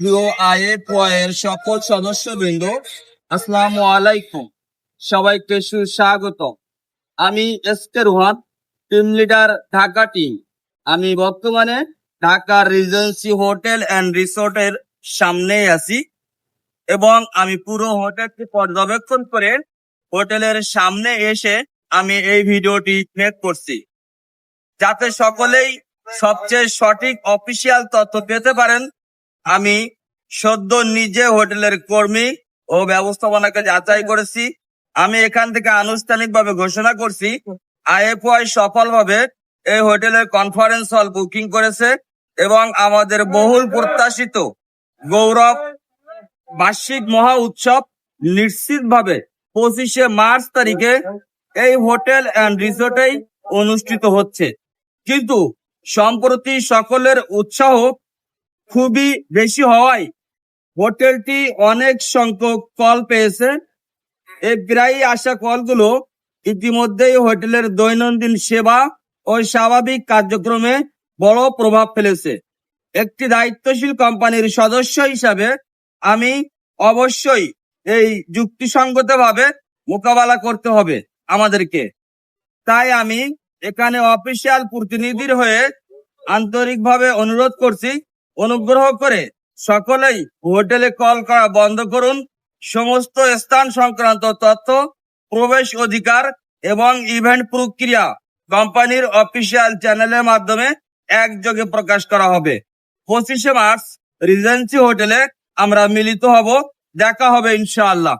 প্রিয় আয়ে এর সকল সদস্যবৃন্দ, আসসালামু আলাইকুম। সবাইকে সুস্বাগত আমি S K Rohan team leader Dhaka team আমি বর্তমানে ঢাকা রিজেন্সি হোটেল অ্যান্ড রিসোর্টের সামনে আছি এবং আমি পুরো হোটেলটি পর্যবেক্ষণ করে হোটেলের সামনে এসে আমি এই ভিডিওটি মেক করছি। যাতে সকলেই সবচেয়ে সঠিক অফিসিয়াল তথ্য পেতে পারেন আমি সদ্য নিজে হোটেলের কর্মী ও ব্যবস্থাপনাকে যাচাই করেছি। আমি এখান থেকে আনুষ্ঠানিকভাবে ঘোষণা করছি, আইএফওয়াই সফলভাবে এই হোটেলের কনফারেন্স হল বুকিং করেছে এবং আমাদের বহুল প্রত্যাশিত গৌরব বার্ষিক মহা উৎসব নিশ্চিতভাবে পঁচিশে মার্চ তারিখে এই হোটেল অ্যান্ড রিসোর্টেই অনুষ্ঠিত হচ্ছে। কিন্তু সম্প্রতি সকলের উৎসাহ খুবই বেশি হওয়ায় হোটেলটি অনেক সংখ্যক কল পেয়েছে। এই প্রায় আসা কলগুলো ইতিমধ্যেই হোটেলের দৈনন্দিন সেবা ও স্বাভাবিক কার্যক্রমে বড় প্রভাব ফেলেছে। একটি দায়িত্বশীল কোম্পানির সদস্য হিসাবে আমি অবশ্যই এই যুক্তিসঙ্গতভাবে মোকাবেলা করতে হবে আমাদেরকে। তাই আমি এখানে অফিসিয়াল প্রতিনিধির হয়ে আন্তরিকভাবে অনুরোধ করছি অনুগ্রহ করে সকলেই হোটেলে কল করা বন্ধ করুন। সমস্ত স্থান সংক্রান্ত তথ্য, প্রবেশ অধিকার এবং ইভেন্ট প্রক্রিয়া কোম্পানির অফিসিয়াল চ্যানেলের মাধ্যমে একযোগে প্রকাশ করা হবে। পঁচিশে মার্চ রিজেন্সি হোটেলে আমরা মিলিত হব। দেখা হবে ইনশাআল্লাহ।